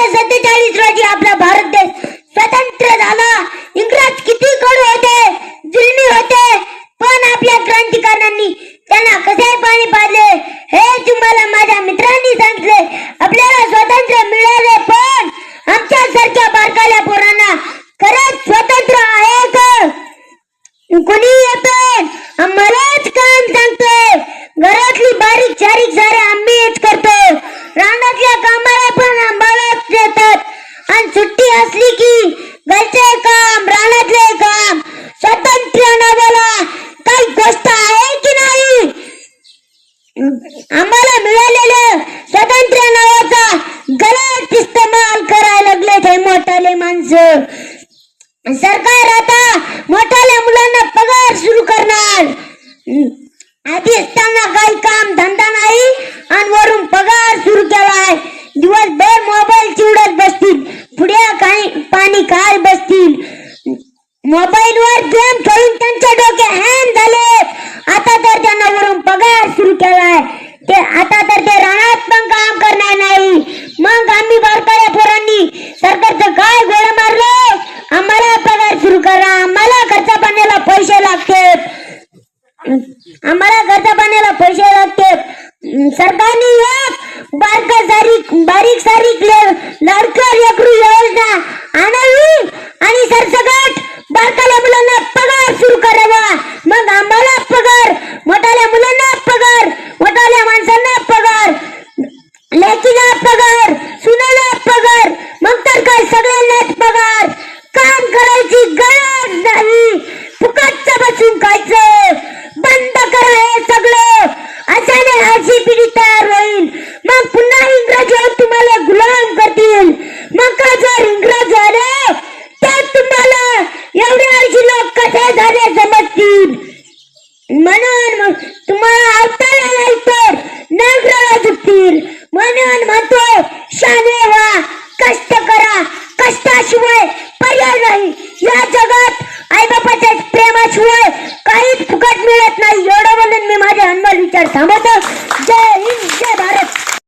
एकोणीसशे सत्तेचाळीस रोजी आपला भारत देश स्वतंत्र झाला. इंग्रज किती कडू होते जुलमी होते पण आपल्या क्रांतिकारकांनी त्यांना कसे पाणी पाडले हे तुम्हाला माझ्या मित्रांनी सांगितले. आपल्याला स्वातंत्र्य मिळाले पण आमच्या सारख्या बारकाल्या पोरांना खरंच स्वतंत्र आहे का? कोणी येते आम्हालाच काम सांगते घरातली बारीक चारीक असली की घरचे काम रानातले काम. स्वतंत्र नव्याला काही गोष्ट आहे की नाही? आम्हाला मिळालेलं स्वतंत्र नावाचा गलत इस्तेमाल करायला लागले ते मोठाले माणसं. सरकार आता मोठ्याल्या मुलांना पगार सुरू करणार आधी असताना काही काम धंदा नाही आणि वरून पगार सुरू केलाय दिवसभर मोबाईल चिवडत बसतील पुढे काही पाणी काय बसतील मोबाईल वर गेम खेळून त्यांचे डोके हॅन झाले. आता तर त्यांना वरून पगार सुरू केलाय. ते आता तर ते रानात पण काम करणार नाही. मग आम्ही बारकाया पोरांनी सरकारचं काय गोळ मारलो. आम्हाला पगार सुरू करा. आम्हाला खर्चा पाण्याला पैसे लागते. आम्हाला खर्चा पाण्याला पैसे लागते. सरकारने एक बारका सारीक बारीक सारीक लाडकर एक योजना आणावी आणि सरसकट बारकाल्या मुलांना पगार सुरू करावा मग आम्हाला पगार मोठाल्या मुलांना पगार मोठाल्या माणसांना पगार लेकीला पगार सुनेला पगार मग तर काय सगळ्यांनाच पगार. काम करायची गरज नाही. फुकटचं बसून खायचं. बंद करा हे सगळं. अशाने अशी पिढी तयार होईल. मग पुन्हा इंग्रज येऊन तुम्हाला गुलाम करतील. मग का जर इंग्रज आले तर तुम्हाला एवढे ऐंशी लोक कसे झाले समजतील म्हणून मग तुम्हाला अवताला नाही तर नागराला झुकतील म्हणून म्हणतो शाने व्हा कष्ट करा शिवाय पर्याय नाही. या जगात आई बापाच्या प्रेमाशिवाय काहीच फुकट मिळत नाही. एवढं म्हणून मी माझे अनमोल विचार थांबवतो.